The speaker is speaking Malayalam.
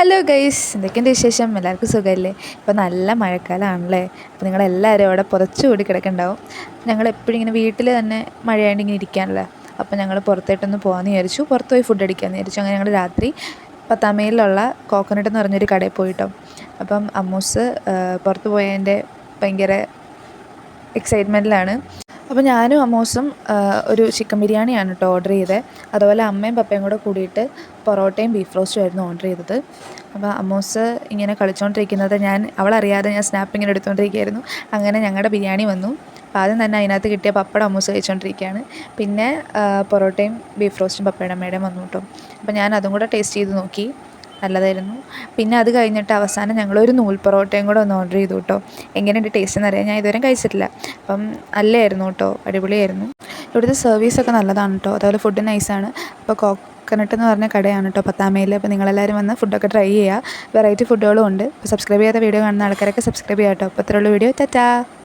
ഹലോ ഗൈസ് എന്തൊക്കെയുണ്ട് വിശേഷം? എല്ലാവർക്കും സുഖമല്ലേ ഇപ്പോൾ നല്ല മഴക്കാലമാണല്ലേ അപ്പോൾ നിങ്ങളെല്ലാവരും അവിടെ പുറച്ചുകൂടി കിടക്കുന്നുണ്ടാവും ഞങ്ങൾ എപ്പോഴും ഇങ്ങനെ വീട്ടിൽ തന്നെ മഴയായിട്ട് ഇങ്ങനെ ഇരിക്കാനല്ലേ? അപ്പോൾ ഞങ്ങൾ പുറത്തോട്ടൊന്ന് പോകാമെന്ന് വിചാരിച്ചു. പുറത്ത് പോയി ഫുഡ് അടിക്കാമെന്ന് വിചാരിച്ചു. അങ്ങനെ ഞങ്ങൾ രാത്രി പത്താമയിലുള്ള കോക്കനട്ട് എന്ന് പറഞ്ഞൊരു കടയിൽ പോയിട്ടോ. അപ്പം അമ്മൂസ് പുറത്ത് പോയതിന്റെ ഭയങ്കര എക്സൈറ്റ്മെന്റിലാണ് അപ്പോൾ ഞാനും അമ്മൂസും ആ, ഒരു ചിക്കൻ ബിരിയാണിയാണ് കേട്ടോ ഓർഡർ ചെയ്തത് അതുപോലെ അമ്മയും പപ്പയും കൂടെ കൂടിയിട്ട് പൊറോട്ടയും ബീഫ് റോസ്റ്റും ആയിരുന്നു ഓർഡർ ചെയ്തത്. അപ്പോൾ അമോസ് ഇങ്ങനെ കളിച്ചുകൊണ്ടിരിക്കുന്നത് ഞാൻ അവളറിയാതെ ഞാൻ സ്നാപ്പ് ഇങ്ങനെ എടുത്തുകൊണ്ടിരിക്കുകയായിരുന്നു അങ്ങനെ ഞങ്ങളുടെ ബിരിയാണി വന്നു. അപ്പോൾ ആദ്യം തന്നെ അതിനകത്ത് കിട്ടിയ പപ്പടം അമ്മൂസ് കഴിച്ചുകൊണ്ടിരിക്കുകയാണ് പിന്നെ പൊറോട്ടയും ബീഫ് റോസ്റ്റും പപ്പയുടെ അമ്മയുടെയും വന്നു കേട്ടോ അപ്പോൾ ഞാൻ അതും കൂടെ ടേസ്റ്റ് ചെയ്ത് നോക്കി. നല്ലതായിരുന്നു. പിന്നെ അത് കഴിഞ്ഞിട്ട് അവസാനം ഞങ്ങളൊരു നൂൽ പൊറോട്ടയും കൂടെ ഒന്ന് ഓർഡർ ചെയ്തു കേട്ടോ എങ്ങനെയുണ്ട് ടേസ്റ്റ് എന്നറിയാം ഞാൻ ഇതുവരെ കഴിച്ചിട്ടില്ല. അപ്പം നല്ലതായിരുന്നു കേട്ടോ അടിപൊളിയായിരുന്നു. ഇവിടുത്തെ സർവീസൊക്കെ നല്ലതാണ് കേട്ടോ അതുപോലെ ഫുഡ് നൈസാണ് അപ്പോൾ കോക്കനട്ട് എന്ന് പറഞ്ഞ കടയാണ് കേട്ടോ പത്താമയിൽ അപ്പോൾ നിങ്ങളെല്ലാവരും വന്ന് ഫുഡൊക്കെ ട്രൈ ചെയ്യുക വെറൈറ്റി ഫുഡുകളും ഉണ്ട്. അപ്പോൾ സബ്സ്ക്രൈബ് ചെയ്യാത്ത വീഡിയോ കാണുന്ന ആൾക്കാരൊക്കെ സബ്സ്ക്രൈബ് ചെയ്യാം കേട്ടോ അപ്പോൾ അത്രയുള്ള വീഡിയോ ടാറ്റാ